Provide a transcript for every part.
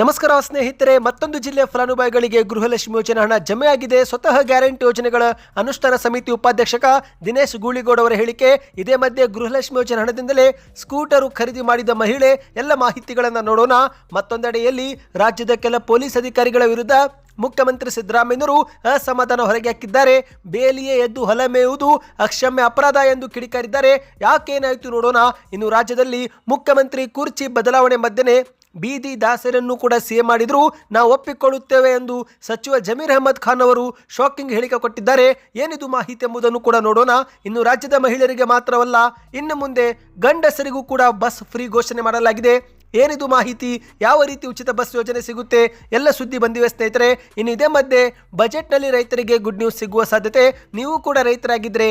ನಮಸ್ಕಾರ ಸ್ನೇಹಿತರೆ, ಮತ್ತೊಂದು ಜಿಲ್ಲೆಯ ಫಲಾನುಭವಿಗಳಿಗೆ ಗೃಹಲಕ್ಷ್ಮಿ ಯೋಜನೆ ಹಣ ಜಮೆಯಾಗಿದೆ. ಸ್ವತಃ ಗ್ಯಾರಂಟಿ ಯೋಜನೆಗಳ ಅನುಷ್ಠಾನ ಸಮಿತಿ ಉಪಾಧ್ಯಕ್ಷಕ ದಿನೇಶ್ ಗೂಳಿಗೌಡ ಅವರ ಹೇಳಿಕೆ ಇದೇ ಮಧ್ಯೆ ಗೃಹಲಕ್ಷ್ಮಿ ಯೋಜನೆ ಹಣದಿಂದಲೇ ಸ್ಕೂಟರು ಖರೀದಿ ಮಾಡಿದ ಮಹಿಳೆ. ಎಲ್ಲ ಮಾಹಿತಿಗಳನ್ನು ನೋಡೋಣ. ಮತ್ತೊಂದೆಡೆಯಲ್ಲಿ ರಾಜ್ಯದ ಕೆಲ ಪೊಲೀಸ್ ಅಧಿಕಾರಿಗಳ ವಿರುದ್ಧ ಮುಖ್ಯಮಂತ್ರಿ ಸಿದ್ದರಾಮಯ್ಯನವರು ಅಸಮಾಧಾನ ಹೊರಗೆ ಹಾಕಿದ್ದಾರೆ. ಬೇಲಿಯೇ ಎದ್ದು ಹೊಲ ಮೇಯುವುದು ಅಕ್ಷಮ್ಯ ಅಪರಾಧ ಎಂದು ಕಿಡಿಕಾರಿದ್ದಾರೆ. ಯಾಕೇನಾಯಿತು ನೋಡೋಣ. ಇನ್ನು ರಾಜ್ಯದಲ್ಲಿ ಮುಖ್ಯಮಂತ್ರಿ ಕುರ್ಚಿ ಬದಲಾವಣೆ ಮಧ್ಯೆ ಬೀದಿ ದಾಸರನ್ನು ಕೂಡ ಸಿಎಂ ಮಾಡಿದ್ರು. ನಾವು ಒಪ್ಪಿಕೊಳ್ಳುತ್ತೇವೆ ಎಂದು ಸಚಿವ ಜಮೀರ್ ಅಹಮದ್ ಖಾನ್ ಅವರು ಶಾಕಿಂಗ್ ಹೇಳಿಕೆ ಕೊಟ್ಟಿದ್ದಾರೆ. ಏನಿದು ಮಾಹಿತಿ ಎಂಬುದನ್ನು ಕೂಡ ನೋಡೋಣ. ಇನ್ನು ರಾಜ್ಯದ ಮಹಿಳೆಯರಿಗೆ ಮಾತ್ರವಲ್ಲ, ಇನ್ನು ಮುಂದೆ ಗಂಡಸರಿಗೂ ಕೂಡ ಬಸ್ ಫ್ರೀ ಘೋಷಣೆ ಮಾಡಲಾಗಿದೆ. ಏನಿದು ಮಾಹಿತಿ? ಯಾವ ರೀತಿ ಉಚಿತ ಬಸ್ ಯೋಜನೆ ಸಿಗುತ್ತೆ? ಎಲ್ಲ ಸುದ್ದಿ ಬಂದಿವೆ ಸ್ನೇಹಿತರೆ. ಇನ್ನು ಇದೇ ಮಧ್ಯೆ ಬಜೆಟ್ನಲ್ಲಿ ರೈತರಿಗೆ ಗುಡ್ ನ್ಯೂಸ್ ಸಿಗುವ ಸಾಧ್ಯತೆ. ನೀವು ಕೂಡ ರೈತರಾಗಿದ್ದರೆ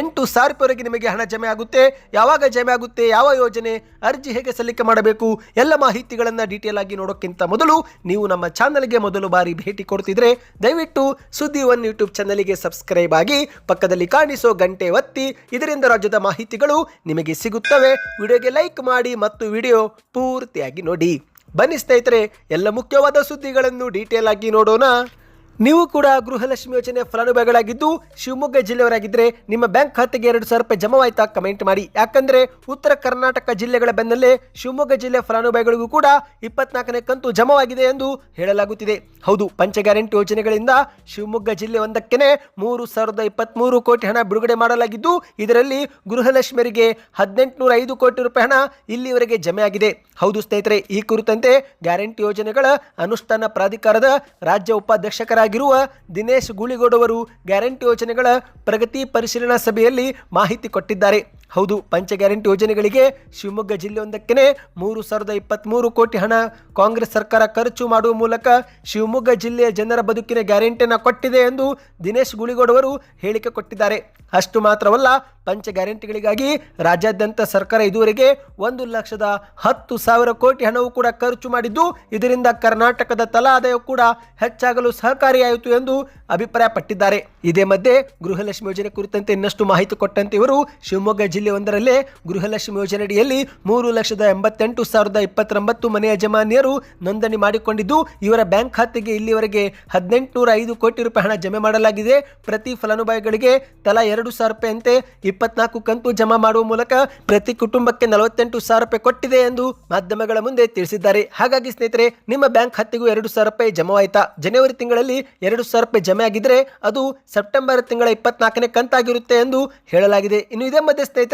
ಎಂಟು ಸಾವಿರ ನಿಮಗೆ ಹಣ ಜಮೆ ಆಗುತ್ತೆ. ಯಾವಾಗ ಜಮೆ ಆಗುತ್ತೆ, ಯಾವ ಯೋಜನೆ, ಅರ್ಜಿ ಹೇಗೆ ಸಲ್ಲಿಕೆ ಮಾಡಬೇಕು, ಎಲ್ಲ ಮಾಹಿತಿಗಳನ್ನು ಡೀಟೇಲ್ ಆಗಿ ನೋಡೋಕ್ಕಿಂತ ಮೊದಲು ನೀವು ನಮ್ಮ ಚಾನಲ್ಗೆ ಮೊದಲು ಬಾರಿ ಭೇಟಿ ಕೊಡ್ತಿದ್ರೆ ದಯವಿಟ್ಟು ಸುದ್ದಿ ಒನ್ ಯೂಟ್ಯೂಬ್ ಚಾನಲ್ಗೆ ಸಬ್ಸ್ಕ್ರೈಬ್ ಆಗಿ ಪಕ್ಕದಲ್ಲಿ ಕಾಣಿಸೋ ಗಂಟೆ ಒತ್ತಿ. ಇದರಿಂದ ರಾಜ್ಯದ ಮಾಹಿತಿಗಳು ನಿಮಗೆ ಸಿಗುತ್ತವೆ. ವಿಡಿಯೋಗೆ ಲೈಕ್ ಮಾಡಿ ಮತ್ತು ವಿಡಿಯೋ ಪೂರ್ತಿಯಾಗಿ ನೋಡಿ. ಬನ್ನಿ ಸ್ನೇಹಿತರೆ, ಎಲ್ಲ ಮುಖ್ಯವಾದ ಸುದ್ದಿಗಳನ್ನು ಡೀಟೇಲ್ ಆಗಿ ನೋಡೋಣ. ನೀವು ಕೂಡ ಗೃಹಲಕ್ಷ್ಮಿ ಯೋಜನೆ ಫಲಾನುಭವಿಗಳಾಗಿದ್ದು ಶಿವಮೊಗ್ಗ ಜಿಲ್ಲೆಯವರಾಗಿದ್ದರೆ ನಿಮ್ಮ ಬ್ಯಾಂಕ್ ಖಾತೆಗೆ ಎರಡು ಸಾವಿರ ರೂಪಾಯಿ ಜಮಾವಾಯ್ತಾ ಕಮೆಂಟ್ ಮಾಡಿ. ಯಾಕಂದ್ರೆ ಉತ್ತರ ಕರ್ನಾಟಕ ಜಿಲ್ಲೆಗಳ ಬೆನ್ನಲ್ಲೇ ಶಿವಮೊಗ್ಗ ಜಿಲ್ಲೆ ಫಲಾನುಭವಿಗಳಿಗೂ ಕೂಡ ಇಪ್ಪತ್ನಾಲ್ಕನೇ ಕಂತು ಜಮವಾಗಿದೆ ಎಂದು ಹೇಳಲಾಗುತ್ತಿದೆ. ಹೌದು ಪಂಚ ಗ್ಯಾರಂಟಿ ಯೋಜನೆಗಳಿಂದ ಶಿವಮೊಗ್ಗ ಜಿಲ್ಲೆ ಒಂದಕ್ಕೆ ಮೂರು ಸಾವಿರದ ಇಪ್ಪತ್ತ್ಮೂರು ಕೋಟಿ ಹಣ ಬಿಡುಗಡೆ ಮಾಡಲಾಗಿದ್ದು, ಇದರಲ್ಲಿ ಗೃಹಲಕ್ಷ್ಮಿಯರಿಗೆ ಹದಿನೆಂಟುನೂರ ಐದು ಕೋಟಿ ರೂಪಾಯಿ ಹಣ ಇಲ್ಲಿವರೆಗೆ ಜಮೆಯಾಗಿದೆ. ಹೌದು ಸ್ನೇಹಿತರೆ, ಈ ಕುರಿತಂತೆ ಗ್ಯಾರಂಟಿ ಯೋಜನೆಗಳ ಅನುಷ್ಠಾನ ಪ್ರಾಧಿಕಾರದ ರಾಜ್ಯ ಉಪಾಧ್ಯಕ್ಷರಾಗಿರುವ ದಿನೇಶ್ ಗೂಳಿಗೌಡ ಅವರು ಗ್ಯಾರಂಟಿ ಯೋಜನೆಗಳ ಪ್ರಗತಿ ಪರಿಶೀಲನಾ ಸಭೆಯಲ್ಲಿ ಮಾಹಿತಿ ಕೊಟ್ಟಿದ್ದಾರೆ. ಹೌದು, ಪಂಚ ಗ್ಯಾರಂಟಿ ಯೋಜನೆಗಳಿಗೆ ಶಿವಮೊಗ್ಗ ಜಿಲ್ಲೆಯೊಂದಕ್ಕೆ ಮೂರು ಸಾವಿರದ ಇಪ್ಪತ್ತ್ಮೂರು ಕೋಟಿ ಹಣ ಕಾಂಗ್ರೆಸ್ ಸರ್ಕಾರ ಖರ್ಚು ಮಾಡುವ ಮೂಲಕ ಶಿವಮೊಗ್ಗ ಜಿಲ್ಲೆಯ ಜನರ ಬದುಕಿನ ಗ್ಯಾರಂಟಿಯನ್ನು ಕೊಟ್ಟಿದೆ ಎಂದು ದಿನೇಶ್ ಗುಳಿಗೌಡ ಅವರು ಹೇಳಿಕೆ ಕೊಟ್ಟಿದ್ದಾರೆ. ಅಷ್ಟು ಮಾತ್ರವಲ್ಲ, ಪಂಚ ಗ್ಯಾರಂಟಿಗಳಿಗಾಗಿ ರಾಜ್ಯಾದ್ಯಂತ ಸರ್ಕಾರ ಇದುವರೆಗೆ ಒಂದು ಲಕ್ಷದ ಹತ್ತು ಸಾವಿರ ಕೋಟಿ ಹಣವು ಕೂಡ ಖರ್ಚು ಮಾಡಿದ್ದು, ಇದರಿಂದ ಕರ್ನಾಟಕದ ತಲಾ ಆದಾಯ ಕೂಡ ಹೆಚ್ಚಾಗಲು ಸಹಕಾರಿಯಾಯಿತು ಎಂದು ಅಭಿಪ್ರಾಯಪಟ್ಟಿದ್ದಾರೆ. ಇದೇ ಮಧ್ಯೆ ಗೃಹಲಕ್ಷ್ಮಿ ಯೋಜನೆ ಕುರಿತಂತೆ ಇನ್ನಷ್ಟು ಮಾಹಿತಿ ಕೊಟ್ಟಂತೆ ಇವರು ಶಿವಮೊಗ್ಗ ಜಿಲ್ಲೆ ಒಂದರಲ್ಲೇ ಗೃಹಲಕ್ಷ್ಮಿ ಯೋಜನೆಯಡಿಯಲ್ಲಿ ಮೂರು ಲಕ್ಷದ ಎಂಬತ್ತೆಂಟು ಸಾವಿರದ ಇಪ್ಪತ್ತೊಂಬತ್ತು ಮನೆ ಯಜಮಾನಿಯರು ನೋಂದಣಿ ಮಾಡಿಕೊಂಡಿದ್ದು, ಇವರ ಬ್ಯಾಂಕ್ ಖಾತೆಗೆ ಇಲ್ಲಿವರೆಗೆ ಹದಿನೆಂಟುನೂರ ಐದು ಕೋಟಿ ರೂಪಾಯಿ ಹಣ ಜಮೆ ಮಾಡಲಾಗಿದೆ. ಪ್ರತಿ ಫಲಾನುಭವಿಗಳಿಗೆ ತಲಾ ಎರಡು ಸಾವಿರ ರೂಪಾಯಿಯಂತೆ ಇಪ್ಪತ್ನಾಲ್ಕು ಕಂತು ಜಮಾ ಮಾಡುವ ಮೂಲಕ ಪ್ರತಿ ಕುಟುಂಬಕ್ಕೆ ನಲವತ್ತೆಂಟು ಸಾವಿರ ರೂಪಾಯಿ ಕೊಟ್ಟಿದೆ ಎಂದು ಮಾಧ್ಯಮಗಳ ಮುಂದೆ ತಿಳಿಸಿದ್ದಾರೆ. ಹಾಗಾಗಿ ಸ್ನೇಹಿತರೆ, ನಿಮ್ಮ ಬ್ಯಾಂಕ್ ಖಾತೆಗೂ ಎರಡು ಸಾವಿರ ರೂಪಾಯಿ ಜಮಾವಾಯಿತಾ? ಜನವರಿ ತಿಂಗಳಲ್ಲಿ ಎರಡು ಸಾವಿರ ರೂಪಾಯಿ ಜಮೆ ಆಗಿದ್ರೆ ಅದು ಸೆಪ್ಟೆಂಬರ್ ತಿಂಗಳ ಇಪ್ಪತ್ನಾಲ್ಕನೇ ಕಂತಾಗಿರುತ್ತೆ ಎಂದು ಹೇಳಲಾಗಿದೆ. ಇನ್ನು ಇದೇ ಮಧ್ಯೆ ಸ್ನೇಹಿತರೆ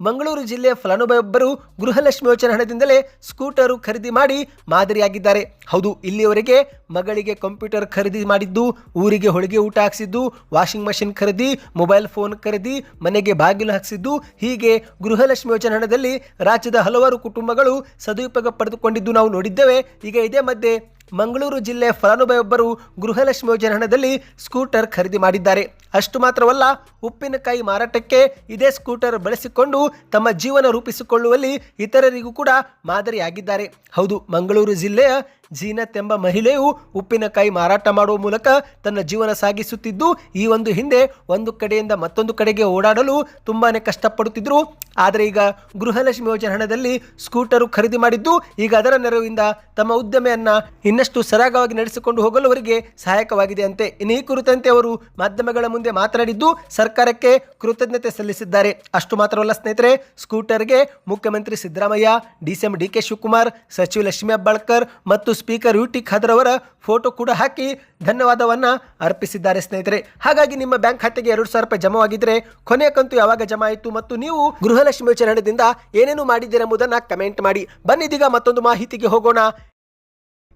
ಮಂಗಳೂರು ಜಿಲ್ಲೆಯ ಫಲಾನುಭವಿಯೊಬ್ಬರು ಗೃಹಲಕ್ಷ್ಮಿ ಯೋಜನೆ ಹಣದಿಂದಲೇ ಸ್ಕೂಟರು ಖರೀದಿ ಮಾಡಿ ಮಾದರಿಯಾಗಿದ್ದಾರೆ. ಹೌದು, ಇಲ್ಲಿಯವರೆಗೆ ಮಗಳಿಗೆ ಕಂಪ್ಯೂಟರ್ ಖರೀದಿ ಮಾಡಿದ್ದು, ಊರಿಗೆ ಹೋಳಿಗೆ ಊಟ ಹಾಕ್ಸಿದ್ದು, ವಾಷಿಂಗ್ ಮಷಿನ್ ಖರೀದಿ, ಮೊಬೈಲ್ ಫೋನ್ ಖರೀದಿ, ಮನೆಗೆ ಬಾಗಿಲು ಹಾಕ್ಸಿದ್ದು, ಹೀಗೆ ಗೃಹಲಕ್ಷ್ಮಿ ಯೋಜನೆ ಹಣದಲ್ಲಿ ರಾಜ್ಯದ ಹಲವಾರು ಕುಟುಂಬಗಳು ಸದುಪಯೋಗ ಪಡೆದುಕೊಂಡಿದ್ದು ನಾವು ನೋಡಿದ್ದೇವೆ. ಈಗ ಇದೇ ಮಧ್ಯೆ ಮಂಗಳೂರು ಜಿಲ್ಲೆಯ ಫಲಾನುಭವಿಯೊಬ್ಬರು ಗೃಹಲಕ್ಷ್ಮಿ ಯೋಜನೆ ಹಣದಲ್ಲಿ ಸ್ಕೂಟರ್ ಖರೀದಿ ಮಾಡಿದ್ದಾರೆ. ಅಷ್ಟು ಮಾತ್ರವಲ್ಲ, ಉಪ್ಪಿನಕಾಯಿ ಮಾರಾಟಕ್ಕೆ ಇದೇ ಸ್ಕೂಟರ್ ಬಳಸಿಕೊಂಡು ತಮ್ಮ ಜೀವನ ರೂಪಿಸಿಕೊಳ್ಳುವಲ್ಲಿ ಇತರರಿಗೂ ಕೂಡ ಮಾದರಿಯಾಗಿದ್ದಾರೆ. ಹೌದು, ಮಂಗಳೂರು ಜಿಲ್ಲೆಯ ಜೀನತ್ ಎಂಬ ಮಹಿಳೆಯು ಉಪ್ಪಿನಕಾಯಿ ಮಾರಾಟ ಮಾಡುವ ಮೂಲಕ ತನ್ನ ಜೀವನ ಸಾಗಿಸುತ್ತಿದ್ದು, ಈ ಒಂದು ಹಿಂದೆ ಒಂದು ಕಡೆಯಿಂದ ಮತ್ತೊಂದು ಕಡೆಗೆ ಓಡಾಡಲು ತುಂಬಾ ಕಷ್ಟಪಡುತ್ತಿದ್ದರು ಆದರೆ ಈಗ ಗೃಹಲಕ್ಷ್ಮಿ ಯೋಜನೆ ಹಣದಲ್ಲಿ ಸ್ಕೂಟರು ಖರೀದಿ ಮಾಡಿದ್ದು, ಈಗ ಅದರ ನೆರವಿಂದ ತಮ್ಮ ಉದ್ಯಮೆಯನ್ನು ಇನ್ನಷ್ಟು ಸರಾಗವಾಗಿ ನಡೆಸಿಕೊಂಡು ಹೋಗಲು ಅವರಿಗೆ ಸಹಾಯಕವಾಗಿದೆ ಅಂತೆ. ಇನ್ನು ಈ ಕುರಿತಂತೆ ಅವರು ಮಾಧ್ಯಮಗಳ ಮುಂದೆ ಮಾತನಾಡಿದ್ದು ಸರ್ಕಾರಕ್ಕೆ ಕೃತಜ್ಞತೆ ಸಲ್ಲಿಸಿದ್ದಾರೆ. ಅಷ್ಟು ಮಾತ್ರವಲ್ಲ ಸ್ನೇಹಿತರೆ, ಸ್ಕೂಟರ್ಗೆ ಮುಖ್ಯಮಂತ್ರಿ Siddaramaiah, DCM D K Shivakumar, ಸಚಿವ ಲಕ್ಷ್ಮೀ ಹೆಬ್ಬಾಳ್ಕರ್ ಮತ್ತು ಸ್ಪೀಕರ್ ಯು ಟಿ ಖಾದರ್ ಅವರ ಫೋಟೋ ಕೂಡ ಹಾಕಿ ಧನ್ಯವಾದವನ್ನ ಅರ್ಪಿಸಿದ್ದಾರೆ ಸ್ನೇಹಿತರೆ. ಹಾಗಾಗಿ ನಿಮ್ಮ ಬ್ಯಾಂಕ್ ಖಾತೆಗೆ ಎರಡು ಸಾವಿರ ರೂಪಾಯಿ ಜಮಾವಾಗಿದ್ರೆ ಕೊನೆಯ ಕಂತು ಯಾವಾಗ ಜಮಾ ಆಯಿತು ಮತ್ತು ನೀವು ಗೃಹಲಕ್ಷ್ಮಿ ಯೋಜನೆ ಏನೇನು ಮಾಡಿದ್ದೀರಾ ಎಂಬುದನ್ನು ಕಮೆಂಟ್ ಮಾಡಿ. ಬನ್ನಿದೀಗ ಮತ್ತೊಂದು ಮಾಹಿತಿಗೆ ಹೋಗೋಣ.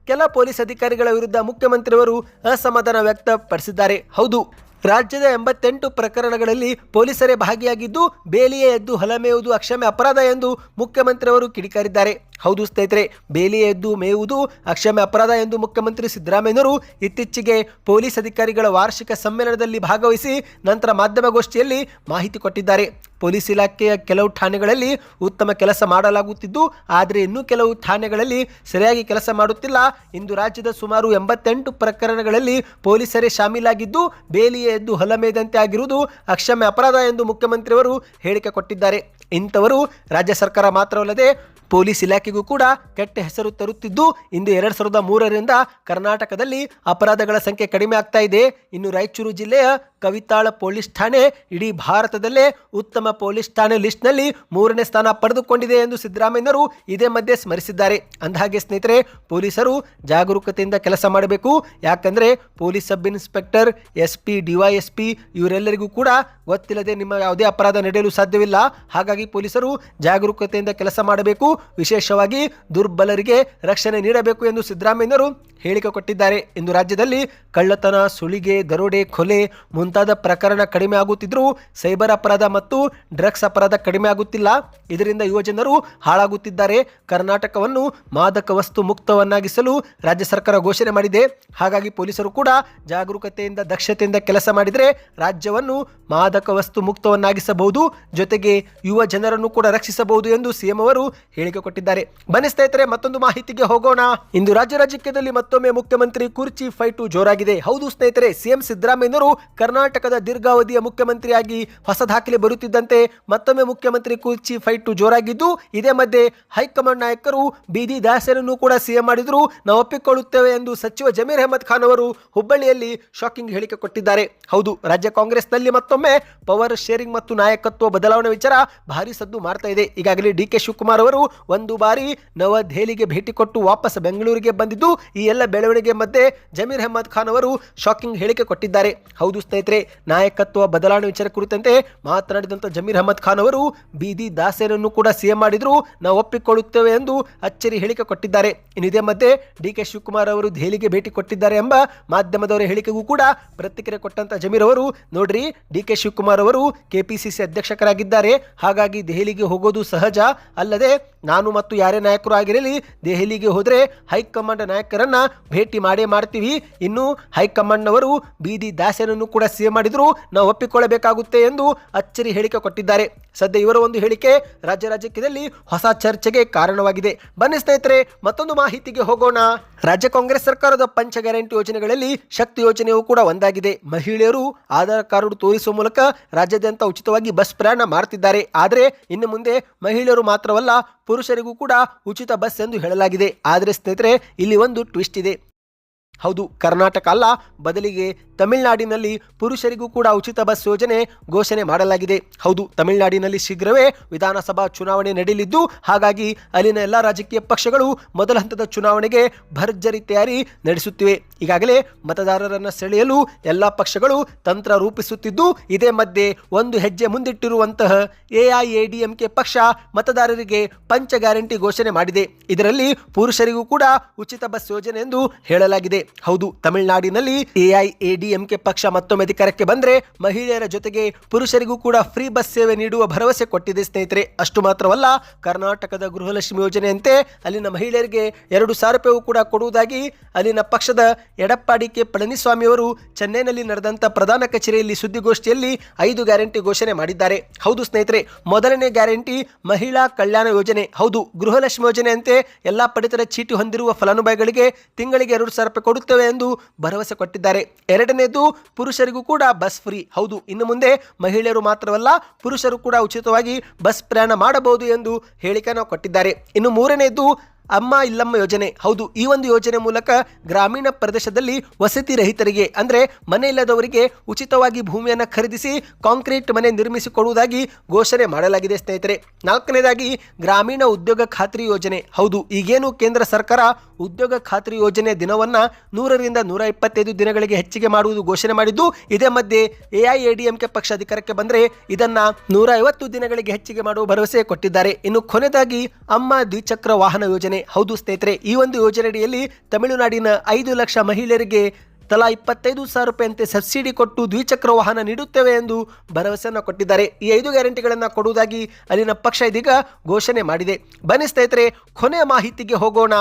ಕೆಲ ಪೊಲೀಸ್ ಅಧಿಕಾರಿಗಳ ವಿರುದ್ಧ ಮುಖ್ಯಮಂತ್ರಿಯವರು ಅಸಮಾಧಾನ ವ್ಯಕ್ತಪಡಿಸಿದ್ದಾರೆ. ಹೌದು. ರಾಜ್ಯದ ಎಂಬತ್ತೆಂಟು ಪ್ರಕರಣಗಳಲ್ಲಿ ಪೊಲೀಸರೇ ಭಾಗಿಯಾಗಿದ್ದು ಬೇಲಿಯೇ ಎದ್ದು ಹೊಲ ಮೇಯುವುದು ಅಕ್ಷಮ್ಯ ಅಪರಾಧ ಎಂದು ಮುಖ್ಯಮಂತ್ರಿಯವರು ಕಿಡಿಕಾರಿದ್ದಾರೆ. ಹೌದು ಸ್ನೇಹಿತರೆ, ಬೇಲಿ ಎದ್ದು ಮೇಯುವುದು ಅಕ್ಷಮ್ಯ ಅಪರಾಧ ಎಂದು ಮುಖ್ಯಮಂತ್ರಿ ಸಿದ್ದರಾಮಯ್ಯನವರು ಇತ್ತೀಚೆಗೆ ಪೊಲೀಸ್ ಅಧಿಕಾರಿಗಳ ವಾರ್ಷಿಕ ಸಮ್ಮೇಳನದಲ್ಲಿ ಭಾಗವಹಿಸಿ ನಂತರ ಮಾಧ್ಯಮಗೋಷ್ಠಿಯಲ್ಲಿ ಮಾಹಿತಿ ಕೊಟ್ಟಿದ್ದಾರೆ. ಪೊಲೀಸ್ ಇಲಾಖೆಯ ಕೆಲವು ಠಾಣೆಗಳಲ್ಲಿ ಉತ್ತಮ ಕೆಲಸ ಮಾಡಲಾಗುತ್ತಿದ್ದು, ಆದರೆ ಇನ್ನೂ ಕೆಲವು ಠಾಣೆಗಳಲ್ಲಿ ಸರಿಯಾಗಿ ಕೆಲಸ ಮಾಡುತ್ತಿಲ್ಲ. ಇಂದು ರಾಜ್ಯದ ಸುಮಾರು ಎಂಬತ್ತೆಂಟು ಪ್ರಕರಣಗಳಲ್ಲಿ ಪೊಲೀಸರೇ ಶಾಮೀಲಾಗಿದ್ದು, ಬೇಲಿಯ ಎದ್ದು ಹೊಲಮೇದಂತೆ ಆಗಿರುವುದು ಅಕ್ಷಮ್ಯ ಅಪರಾಧ ಎಂದು ಮುಖ್ಯಮಂತ್ರಿಯವರು ಹೇಳಿಕೆ ಕೊಟ್ಟಿದ್ದಾರೆ. ಇಂಥವರು ರಾಜ್ಯ ಸರ್ಕಾರ ಮಾತ್ರವಲ್ಲದೆ ಪೊಲೀಸ್ ಇಲಾಖೆಗೂ ಕೂಡ ಕೆಟ್ಟ ಹೆಸರು ತರುತ್ತಿದ್ದು, ಇಂದು ಎರಡ್ ಸಾವಿರದ ಮೂರರಿಂದ ಕರ್ನಾಟಕದಲ್ಲಿ ಅಪರಾಧಗಳ ಸಂಖ್ಯೆ ಕಡಿಮೆ ಆಗ್ತಾ ಇದೆ. ಇನ್ನು ರಾಯಚೂರು ಜಿಲ್ಲೆಯ ಕವಿತಾಳ ಪೊಲೀಸ್ ಠಾಣೆ ಇಡೀ ಭಾರತದಲ್ಲೇ ಉತ್ತಮ ಪೊಲೀಸ್ ಠಾಣೆ ಲಿಸ್ಟ್ನಲ್ಲಿ ಮೂರನೇ ಸ್ಥಾನ ಪಡೆದುಕೊಂಡಿದೆ ಎಂದು ಸಿದ್ದರಾಮಯ್ಯನವರು ಇದೇ ಮಧ್ಯೆ ಸ್ಮರಿಸಿದ್ದಾರೆ. ಅಂದಹಾಗೆ ಸ್ನೇಹಿತರೆ, ಪೊಲೀಸರು ಜಾಗರೂಕತೆಯಿಂದ ಕೆಲಸ ಮಾಡಬೇಕು. ಯಾಕಂದರೆ police sub inspector S P DYSP ಇವರೆಲ್ಲರಿಗೂ ಕೂಡ ಗೊತ್ತಿಲ್ಲದೆ ನಿಮ್ಮ ಯಾವುದೇ ಅಪರಾಧ ನಡೆಯಲು ಸಾಧ್ಯವಿಲ್ಲ. ಹಾಗಾಗಿ ಪೊಲೀಸರು ಜಾಗರೂಕತೆಯಿಂದ ಕೆಲಸ ಮಾಡಬೇಕು. ವಿಶೇಷವಾಗಿ ದುರ್ಬಲರಿಗೆ ರಕ್ಷಣೆ ನೀಡಬೇಕು ಎಂದು ಸಿದ್ದರಾಮಯ್ಯನವರು ಹೇಳಿಕೆ ಕೊಟ್ಟಿದ್ದಾರೆ. ಇಂದು ರಾಜ್ಯದಲ್ಲಿ ಕಳ್ಳತನ ಸುಳಿಗೆ ದರೋಡೆ, ಕೊಲೆ ಮುಂತಾದ ಪ್ರಕರಣ ಕಡಿಮೆ ಆಗುತ್ತಿದ್ದರೂ ಸೈಬರ್ ಅಪರಾಧ ಮತ್ತು ಡ್ರಗ್ಸ್ ಅಪರಾಧ ಕಡಿಮೆ ಆಗುತ್ತಿಲ್ಲ. ಇದರಿಂದ ಯುವಜನರು ಹಾಳಾಗುತ್ತಿದ್ದಾರೆ. ಕರ್ನಾಟಕವನ್ನು ಮಾದಕ ವಸ್ತು ಮುಕ್ತವನ್ನಾಗಿಸಲು ರಾಜ್ಯ ಸರ್ಕಾರ ಘೋಷಣೆ ಮಾಡಿದೆ. ಹಾಗಾಗಿ ಪೊಲೀಸರು ಕೂಡ ಜಾಗರೂಕತೆಯಿಂದ, ದಕ್ಷತೆಯಿಂದ ಕೆಲಸ ಮಾಡಿದರೆ ರಾಜ್ಯವನ್ನು ಮಾದಕ ವಸ್ತು ಮುಕ್ತವನ್ನಾಗಿಸಬಹುದು. ಜೊತೆಗೆ ಯುವ ಜನರನ್ನು ಕೂಡ ರಕ್ಷಿಸಬಹುದು ಎಂದು ಸಿಎಂ ಅವರು ಹೇಳಿಕೆ ಕೊಟ್ಟಿದ್ದಾರೆ. ಬನ್ನಿ ಸ್ನೇಹಿತರೆ, ಮತ್ತೊಂದು ಮಾಹಿತಿಗೆ ಹೋಗೋಣ. ಇಂದು ರಾಜ್ಯ ರಾಜಕೀಯದಲ್ಲಿ ಮತ್ತೊಮ್ಮೆ ಮುಖ್ಯಮಂತ್ರಿ ಕುರ್ಚಿ ಫೈಟು ಜೋರಾಗಿದೆ. ಹೌದು ಸ್ನೇಹಿತರೆ, ಸಿಎಂ ಸಿದ್ದರಾಮಯ್ಯನವರು ಕರ್ನಾಟಕದ ದೀರ್ಘಾವಧಿಯ ಮುಖ್ಯಮಂತ್ರಿಯಾಗಿ ಹೊಸ ದಾಖಲೆ ಬರುತ್ತಿದ್ದಂತೆ ಮತ್ತೊಮ್ಮೆ ಮುಖ್ಯಮಂತ್ರಿ ಕುರ್ಚಿ ಫೈಟ್ ಜೋರಾಗಿದ್ದು, ಇದೇ ಮಧ್ಯೆ ಹೈಕಮಾಂಡ್ ನಾಯಕರು ಬೀದಿ ದಾಸರನ್ನು ಕೂಡ ಸಿಎಂ ಮಾಡಿದ್ರು. ನಾವು ಒಪ್ಪಿಕೊಳ್ಳುತ್ತೇವೆ ಎಂದು ಸಚಿವ ಜಮೀರ್ ಅಹಮದ್ ಖಾನ್ ಅವರು ಹುಬ್ಬಳ್ಳಿಯಲ್ಲಿ ಶಾಕಿಂಗ್ ಹೇಳಿಕೆ ಕೊಟ್ಟಿದ್ದಾರೆ. ಹೌದು, ರಾಜ್ಯ ಕಾಂಗ್ರೆಸ್ನಲ್ಲಿ ಮತ್ತೊಮ್ಮೆ ಪವರ್ ಶೇರಿಂಗ್ ಮತ್ತು ನಾಯಕತ್ವ ಬದಲಾವಣೆ ವಿಚಾರ ಭಾರಿ ಸದ್ದು ಮಾಡ್ತಾ ಇದೆ. ಈಗಾಗಲೇ ಡಿ ಕೆ ಶಿವಕುಮಾರ್ ಅವರು ಒಂದು ಬಾರಿ ನವದೆಹಲಿಗೆ ಭೇಟಿ ಕೊಟ್ಟು ವಾಪಸ್ ಬೆಂಗಳೂರಿಗೆ ಬಂದಿದ್ದು, ಈ ಎಲ್ಲ ಬೆಳವಣಿಗೆ ಮಧ್ಯೆ ಜಮೀರ್ ಅಹಮದ್ ಖಾನ್ ಅವರು ಶಾಕಿಂಗ್ ಹೇಳಿಕೆ ಕೊಟ್ಟಿದ್ದಾರೆ. ಹೌದು, ಸ್ನೇಹಿತರೆ ನಾಯಕತ್ವ ಬದಲಾವಣೆ ವಿಚಾರ ಕುರಿತಂತೆ ಮಾತನಾಡಿದಂಥ ಜಮೀರ್ ಅಹಮದ್ ಖಾನ್ ಅವರು, ಬೀದಿ ದಾಸೇರನ್ನು ಕೂಡ ಸಿಎಂ ಮಾಡಿದ್ರು, ನಾವು ಒಪ್ಪಿಕೊಳ್ಳುತ್ತೇವೆ ಎಂದು ಅಚ್ಚರಿ ಹೇಳಿಕೆ ಕೊಟ್ಟಿದ್ದಾರೆ. ಇನ್ನು ಇದೇ ಮಧ್ಯೆ ಡಿ ಕೆ ಶಿವಕುಮಾರ್ ಅವರು ದೆಹಲಿಗೆ ಭೇಟಿ ಕೊಟ್ಟಿದ್ದಾರೆ ಎಂಬ ಮಾಧ್ಯಮದವರ ಹೇಳಿಕೆಗೂ ಕೂಡ ಪ್ರತಿಕ್ರಿಯೆ ಕೊಟ್ಟಂತ ಜಮೀರ್ ಅವರು, ನೋಡ್ರಿ, ಡಿ ಕೆ ಶಿವಕುಮಾರ್ ಅವರು ಕೆಪಿಸಿಸಿ ಅಧ್ಯಕ್ಷಕರಾಗಿದ್ದಾರೆ, ಹಾಗಾಗಿ ದೆಹಲಿಗೆ ಹೋಗೋದು ಸಹಜ, ಅಲ್ಲದೆ ನಾನು ಮತ್ತು ಯಾರೇ ನಾಯಕರು ಆಗಿರಲಿ, ದೆಹಲಿಗೆ ಹೋದರೆ ಹೈಕಮಾಂಡ್ ನಾಯಕರನ್ನ ಭೇಟಿ ಮಾಡೇ ಮಾಡ್ತೀವಿ. ಇನ್ನು ಹೈಕಮಾಂಡ್ನವರು ಬೀದಿ ದಾಸೇನನ್ನು ಕೂಡ ಸಿಎಂ ಮಾಡಿದರೂ, ನಾವು ಒಪ್ಪಿಕೊಳ್ಳಬೇಕಾಗುತ್ತೆ ಎಂದು ಅಚ್ಚರಿ ಹೇಳಿಕೆ ಕೊಟ್ಟಿದ್ದಾರೆ. ಸದ್ಯ ಇವರ ಒಂದು ಹೇಳಿಕೆ ರಾಜ್ಯ ರಾಜಕೀಯದಲ್ಲಿ ಹೊಸ ಚರ್ಚೆಗೆ ಕಾರಣವಾಗಿದೆ. ಬನ್ನಿ ಸ್ನೇಹಿತರೆ, ಮತ್ತೊಂದು ಮಾಹಿತಿಗೆ ಹೋಗೋಣ. ರಾಜ್ಯ ಕಾಂಗ್ರೆಸ್ ಸರ್ಕಾರದ ಪಂಚ ಗ್ಯಾರಂಟಿ ಯೋಜನೆಗಳಲ್ಲಿ ಶಕ್ತಿ ಯೋಜನೆಯೂ ಕೂಡ ಒಂದಾಗಿದೆ. ಮಹಿಳೆಯರು ಆಧಾರ್ ಕಾರ್ಡ್ ತೋರಿಸುವ ಮೂಲಕ ರಾಜ್ಯಾದ್ಯಂತ ಉಚಿತವಾಗಿ ಬಸ್ ಪ್ರಯಾಣ ಮಾಡ್ತಿದ್ದಾರೆ. ಆದರೆ, ಇನ್ನು ಮುಂದೆ ಮಹಿಳೆಯರು ಮಾತ್ರವಲ್ಲ, ಪುರುಷರಿಗೂ ಕೂಡ ಉಚಿತ ಬಸ್ ಎಂದು ಹೇಳಲಾಗಿದೆ. ಆದರೆ ಸ್ನೇಹಿತರೆ, ಇಲ್ಲಿ ಒಂದು ಟ್ವಿಸ್ಟ್ ಇದೆ. ಹೌದು, ಕರ್ನಾಟಕ ಅಲ್ಲ, ಬದಲಿಗೆ ತಮಿಳುನಾಡಿನಲ್ಲಿ ಪುರುಷರಿಗೂ ಕೂಡ ಉಚಿತ ಬಸ್ ಯೋಜನೆ ಘೋಷಣೆ ಮಾಡಲಾಗಿದೆ. ಹೌದು, ತಮಿಳುನಾಡಿನಲ್ಲಿ ಶೀಘ್ರವೇ ವಿಧಾನಸಭಾ ಚುನಾವಣೆ ನಡೆಯಲಿದ್ದು, ಹಾಗಾಗಿ ಅಲ್ಲಿನ ಎಲ್ಲ ರಾಜಕೀಯ ಪಕ್ಷಗಳು ಮೊದಲ ಹಂತದ ಚುನಾವಣೆಗೆ ಭರ್ಜರಿ ತಯಾರಿ ನಡೆಸುತ್ತಿವೆ. ಈಗಾಗಲೇ ಮತದಾರರನ್ನು ಸೆಳೆಯಲು ಎಲ್ಲ ಪಕ್ಷಗಳು ತಂತ್ರ ರೂಪಿಸುತ್ತಿದ್ದು, ಇದೇ ಮಧ್ಯೆ ಒಂದು ಹೆಜ್ಜೆ ಮುಂದಿಟ್ಟಿರುವಂತಹ ಎಐಎಡಿಎಂಕೆ ಪಕ್ಷ ಮತದಾರರಿಗೆ ಪಂಚ ಗ್ಯಾರಂಟಿ ಘೋಷಣೆ ಮಾಡಿದೆ. ಇದರಲ್ಲಿ ಪುರುಷರಿಗೂ ಕೂಡ ಉಚಿತ ಬಸ್ ಯೋಜನೆ ಎಂದು ಹೇಳಲಾಗಿದೆ. ಹೌದು, ತಮಿಳುನಾಡಿನಲ್ಲಿ ಎಐಎಡಿಎಂಕೆ ಪಕ್ಷ ಮತ್ತೊಮ್ಮೆ ಅಧಿಕಾರಕ್ಕೆ ಬಂದರೆ ಮಹಿಳೆಯರ ಜೊತೆಗೆ ಪುರುಷರಿಗೂ ಕೂಡ ಫ್ರೀ ಬಸ್ ಸೇವೆ ನೀಡುವ ಭರವಸೆ ಕೊಟ್ಟಿದೆ ಸ್ನೇಹಿತರೆ. ಅಷ್ಟು ಮಾತ್ರವಲ್ಲ, ಕರ್ನಾಟಕದ ಗೃಹಲಕ್ಷ್ಮಿ ಯೋಜನೆಯಂತೆ ಅಲ್ಲಿನ ಮಹಿಳೆಯರಿಗೆ ಎರಡು ಸಾವಿರ ರೂಪಾಯಿ ಕೂಡ ಕೊಡುವುದಾಗಿ ಅಲ್ಲಿನ ಪಕ್ಷದ ಎಡಪ್ಪಾಡಿ ಕೆ ಪಳನಿಸ್ವಾಮಿ ಅವರು ಚೆನ್ನೈನಲ್ಲಿ ನಡೆದಂಥ ಪ್ರಧಾನ ಕಚೇರಿಯಲ್ಲಿ ಸುದ್ದಿಗೋಷ್ಠಿಯಲ್ಲಿ ಐದು ಗ್ಯಾರಂಟಿ ಘೋಷಣೆ ಮಾಡಿದ್ದಾರೆ. ಹೌದು ಸ್ನೇಹಿತರೆ, ಮೊದಲನೇ ಗ್ಯಾರಂಟಿ ಮಹಿಳಾ ಕಲ್ಯಾಣ ಯೋಜನೆ. ಹೌದು, ಗೃಹಲಕ್ಷ್ಮಿ ಯೋಜನೆಯಂತೆ ಎಲ್ಲ ಪಡಿತರ ಚೀಟಿ ಹೊಂದಿರುವ ಫಲಾನುಭವಿಗಳಿಗೆ ತಿಂಗಳಿಗೆ ಎರಡು ಸಾವಿರ ರೂಪಾಯಿ ಕೊಡುತ್ತೇವೆ ಎಂದು ಭರವಸೆ ಕೊಟ್ಟಿದ್ದಾರೆ. ಎರಡನೇದು, ಪುರುಷರಿಗೂ ಕೂಡ ಬಸ್ ಫ್ರೀ. ಹೌದು, ಇನ್ನು ಮುಂದೆ ಮಹಿಳೆಯರು ಮಾತ್ರವಲ್ಲ, ಪುರುಷರು ಕೂಡ ಉಚಿತವಾಗಿ ಬಸ್ ಪ್ರಯಾಣ ಮಾಡಬಹುದು ಎಂದು ಹೇಳಿಕೆಯನ್ನು ಕೊಟ್ಟಿದ್ದಾರೆ. ಇನ್ನು ಮೂರನೇದು ಅಮ್ಮ ಇಲ್ಲಮ್ಮ ಯೋಜನೆ. ಹೌದು, ಈ ಒಂದು ಯೋಜನೆ ಮೂಲಕ ಗ್ರಾಮೀಣ ಪ್ರದೇಶದಲ್ಲಿ ವಸತಿ ರಹಿತರಿಗೆ, ಅಂದರೆ ಮನೆ ಇಲ್ಲದವರಿಗೆ ಉಚಿತವಾಗಿ ಭೂಮಿಯನ್ನು ಖರೀದಿಸಿ ಕಾಂಕ್ರೀಟ್ ಮನೆ ನಿರ್ಮಿಸಿಕೊಡುವುದಾಗಿ ಘೋಷಣೆ ಮಾಡಲಾಗಿದೆ ಸ್ನೇಹಿತರೆ. ನಾಲ್ಕನೇದಾಗಿ ಗ್ರಾಮೀಣ ಉದ್ಯೋಗ ಖಾತ್ರಿ ಯೋಜನೆ. ಹೌದು, ಈಗೇನು ಕೇಂದ್ರ ಸರ್ಕಾರ ಉದ್ಯೋಗ ಖಾತ್ರಿ ಯೋಜನೆ ದಿನವನ್ನ ನೂರರಿಂದ ನೂರ ಇಪ್ಪತ್ತೈದು ದಿನಗಳಿಗೆ ಹೆಚ್ಚಿಗೆ ಮಾಡುವುದು ಘೋಷಣೆ ಮಾಡಿದ್ದು, ಇದೇ ಮಧ್ಯೆ ಎಐಎಡಿಎಂಕೆ ಪಕ್ಷ ಅಧಿಕಾರಕ್ಕೆ ಬಂದರೆ ಇದನ್ನ ನೂರ ಐವತ್ತು ದಿನಗಳಿಗೆ ಹೆಚ್ಚಿಗೆ ಮಾಡುವ ಭರವಸೆ ಕೊಟ್ಟಿದ್ದಾರೆ. ಇನ್ನು ಕೊನೆಯದಾಗಿ ಅಮ್ಮ ದ್ವಿಚಕ್ರ ವಾಹನ ಯೋಜನೆ. ಹೌದು ಸ್ನೇಹಿತರೆ, ಈ ಒಂದು ಯೋಜನೆಯಡಿಯಲ್ಲಿ ತಮಿಳುನಾಡಿನ ಐದು ಲಕ್ಷ ಮಹಿಳೆಯರಿಗೆ ತಲಾ ಇಪ್ಪತ್ತೈದು ಸಾವಿರ ರೂಪಾಯಿಯಂತೆ ಸಬ್ಸಿಡಿ ಕೊಟ್ಟು ದ್ವಿಚಕ್ರ ವಾಹನ ನೀಡುತ್ತೇವೆ ಎಂದು ಭರವಸೆಯನ್ನು ಕೊಟ್ಟಿದ್ದಾರೆ. ಈ ಐದು ಗ್ಯಾರಂಟಿಗಳನ್ನು ಕೊಡುವುದಾಗಿ ಅಲ್ಲಿನ ಪಕ್ಷ ಇದೀಗ ಘೋಷಣೆ ಮಾಡಿದೆ. ಬನ್ನಿ ಸ್ನೇಹಿತರೆ, ಕೊನೆಯ ಮಾಹಿತಿಗೆ ಹೋಗೋಣ.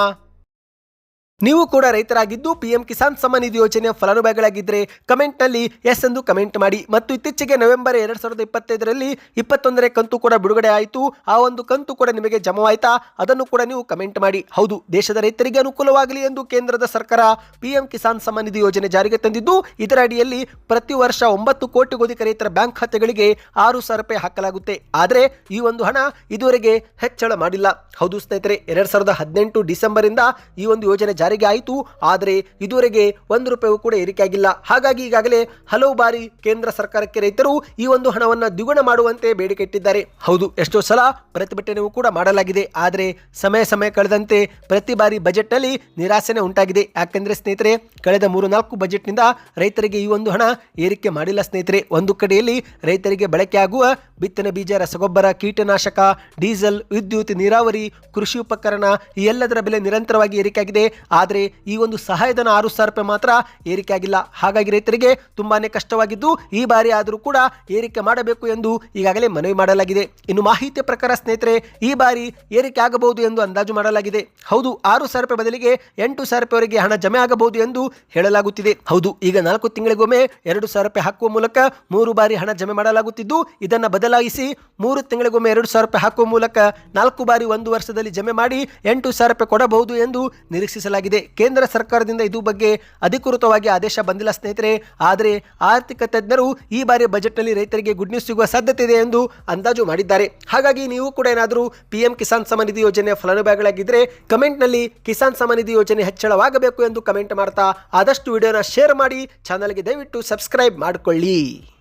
ನೀವು ಕೂಡ ರೈತರಾಗಿದ್ದು ಪಿಎಂ ಕಿಸಾನ್ ಸಮ್ಮಾನ್ ನಿಧಿ ಯೋಜನೆಯ ಫಲಾನುಭವಿಗಳಾಗಿದ್ದರೆ ಕಮೆಂಟ್ನಲ್ಲಿ ಎಸ್ ಎಂದು ಕಮೆಂಟ್ ಮಾಡಿ. ಮತ್ತು ಇತ್ತೀಚೆಗೆ ನವೆಂಬರ್ ಎರಡು ಸಾವಿರದ ಇಪ್ಪತ್ತೈದರಲ್ಲಿ ಇಪ್ಪತ್ತೊಂದನೇ ಕಂತು ಕೂಡ ಬಿಡುಗಡೆ ಆಯಿತು. ಆ ಒಂದು ಕಂತು ಕೂಡ ನಿಮಗೆ ಜಮವಾಯಿತಾ? ಅದನ್ನು ಕೂಡ ನೀವು ಕಮೆಂಟ್ ಮಾಡಿ. ಹೌದು, ದೇಶದ ರೈತರಿಗೆ ಅನುಕೂಲವಾಗಲಿ ಎಂದು ಕೇಂದ್ರದ ಸರ್ಕಾರ ಪಿಎಂ ಕಿಸಾನ್ ಸಮ್ಮಾನ್ ನಿಧಿ ಯೋಜನೆ ಜಾರಿಗೆ ತಂದಿದ್ದು, ಇದರ ಅಡಿಯಲ್ಲಿ ಪ್ರತಿ ವರ್ಷ ಒಂಬತ್ತು ಕೋಟಿಗೂ ಅಧಿಕ ರೈತರ ಬ್ಯಾಂಕ್ ಖಾತೆಗಳಿಗೆ ಆರು ಸಾವಿರ ರೂಪಾಯಿ ಹಾಕಲಾಗುತ್ತೆ. ಆದರೆ ಈ ಒಂದು ಹಣ ಇದುವರೆಗೆ ಹೆಚ್ಚಳ ಮಾಡಿಲ್ಲ. ಹೌದು ಸ್ನೇಹಿತರೆ, ಎರಡ್ ಸಾವಿರದ ಹದಿನೆಂಟು ಡಿಸೆಂಬರ್ ಇಂದ ಈ ಒಂದು ಯೋಜನೆ ಜಾರಿಗೆ ಆಯಿತು. ಆದರೆ ಇದುವರೆಗೆ ಒಂದು ರೂಪಾಯಿ ಕೂಡ ಏರಿಕೆಯಾಗಿಲ್ಲ. ಹಾಗಾಗಿ ಈಗಾಗಲೇ ಹಲವು ಬಾರಿ ಕೇಂದ್ರ ಸರ್ಕಾರಕ್ಕೆ ರೈತರು ಈ ಒಂದು ಹಣವನ್ನು ದ್ವಿಗುಣ ಮಾಡುವಂತೆ ಬೇಡಿಕೆ ಇಟ್ಟಿದ್ದಾರೆ. ಹೌದು, ಎಷ್ಟೋ ಸಲ ಪ್ರತಿಭಟನೆಯೂ ಕೂಡ ಮಾಡಲಾಗಿದೆ. ಆದರೆ ಸಮಯ ಸಮಯ ಕಳೆದಂತೆ ಪ್ರತಿ ಬಾರಿ ಬಜೆಟ್ನಲ್ಲಿ ನಿರಾಸೆನೆ ಉಂಟಾಗಿದೆ. ಯಾಕೆಂದರೆ ಸ್ನೇಹಿತರೆ, ಕಳೆದ ಮೂರು ನಾಲ್ಕು ಬಜೆಟ್ನಿಂದ ರೈತರಿಗೆ ಈ ಒಂದು ಹಣ ಏರಿಕೆ ಮಾಡಿಲ್ಲ ಸ್ನೇಹಿತರೆ. ಒಂದು ಕಡೆಯಲ್ಲಿ ರೈತರಿಗೆ ಬಳಕೆಯಾಗುವ ಬಿತ್ತನೆ ಬೀಜ, ರಸಗೊಬ್ಬರ, ಕೀಟನಾಶಕ, ಡೀಸೆಲ್, ವಿದ್ಯುತ್, ನೀರಾವರಿ, ಕೃಷಿ ಉಪಕರಣ ಈ ಎಲ್ಲದರ ಬೆಲೆ ನಿರಂತರವಾಗಿ ಏರಿಕೆಯಾಗಿದೆ. ಆದರೆ ಈ ಒಂದು ಸಹಾಯಧನ ಆರು ಸಾವಿರ ರೂಪಾಯಿ ಮಾತ್ರ ಏರಿಕೆ ಆಗಿಲ್ಲ. ಹಾಗಾಗಿ ರೈತರಿಗೆ ತುಂಬಾನೇ ಕಷ್ಟವಾಗಿದ್ದು ಈ ಬಾರಿ ಆದರೂ ಕೂಡ ಏರಿಕೆ ಮಾಡಬೇಕು ಎಂದು ಈಗಾಗಲೇ ಮನವಿ ಮಾಡಲಾಗಿದೆ. ಇನ್ನು ಮಾಹಿತಿಯ ಪ್ರಕಾರ ಸ್ನೇಹಿತರೆ, ಈ ಬಾರಿ ಏರಿಕೆ ಆಗಬಹುದು ಎಂದು ಅಂದಾಜು ಮಾಡಲಾಗಿದೆ. ಹೌದು, ಆರು ಸಾವಿರ ರೂಪಾಯಿ ಬದಲಿಗೆ ಎಂಟು ಸಾವಿರ ರೂಪಾಯಿವರೆಗೆ ಹಣ ಜಮೆ ಆಗಬಹುದು ಎಂದು ಹೇಳಲಾಗುತ್ತಿದೆ. ಹೌದು, ಈಗ ನಾಲ್ಕು ತಿಂಗಳಿಗೊಮ್ಮೆ ಎರಡು ಸಾವಿರ ರೂಪಾಯಿ ಹಾಕುವ ಮೂಲಕ ಮೂರು ಬಾರಿ ಹಣ ಜಮೆ ಮಾಡಲಾಗುತ್ತಿದ್ದು, ಇದನ್ನು ಬದಲಾಯಿಸಿ ಮೂರು ತಿಂಗಳಿಗೊಮ್ಮೆ ಎರಡು ಸಾವಿರ ರೂಪಾಯಿ ಹಾಕುವ ಮೂಲಕ ನಾಲ್ಕು ಬಾರಿ ಒಂದು ವರ್ಷದಲ್ಲಿ ಜಮೆ ಮಾಡಿ ಎಂಟು ಸಾವಿರ ರೂಪಾಯಿ ಕೊಡಬಹುದು ಎಂದು ನಿರೀಕ್ಷಿಸಲಾಗಿದೆ. ಕೇಂದ್ರ ಸರ್ಕಾರದಿಂದ ಇದು ಬಗ್ಗೆ ಅಧಿಕೃತವಾಗಿ ಆದೇಶ ಬಂದಿಲ್ಲ ಸ್ನೇಹಿತರೆ. ಆದರೆ ಆರ್ಥಿಕ ತಜ್ಞರು ಈ ಬಾರಿ ಬಜೆಟ್ನಲ್ಲಿ ರೈತರಿಗೆ ಗುಡ್ ನ್ಯೂಸ್ ಸಿಗುವ ಸಾಧ್ಯತೆ ಇದೆ ಎಂದು ಅಂದಾಜು ಮಾಡಿದ್ದಾರೆ. ಹಾಗಾಗಿ ನೀವು ಕೂಡ ಏನಾದರೂ ಪಿಎಂ ಕಿಸಾನ್ ಸಮ್ಮಾನ್ ನಿಧಿ ಯೋಜನೆಯ ಫಲಾನುಭವಿಗಳಾಗಿದ್ದರೆ ಕಮೆಂಟ್ನಲ್ಲಿ ಕಿಸಾನ್ ಸಮ್ಮಾನ್ ನಿಧಿ ಯೋಜನೆ ಹೆಚ್ಚಳವಾಗಬೇಕು ಎಂದು ಕಮೆಂಟ್ ಮಾಡ್ತಾ ಆದಷ್ಟು ವಿಡಿಯೋನ ಶೇರ್ ಮಾಡಿ ಚಾನಲ್ಗೆ ದಯವಿಟ್ಟು ಸಬ್ಸ್ಕ್ರೈಬ್ ಮಾಡಿಕೊಳ್ಳಿ.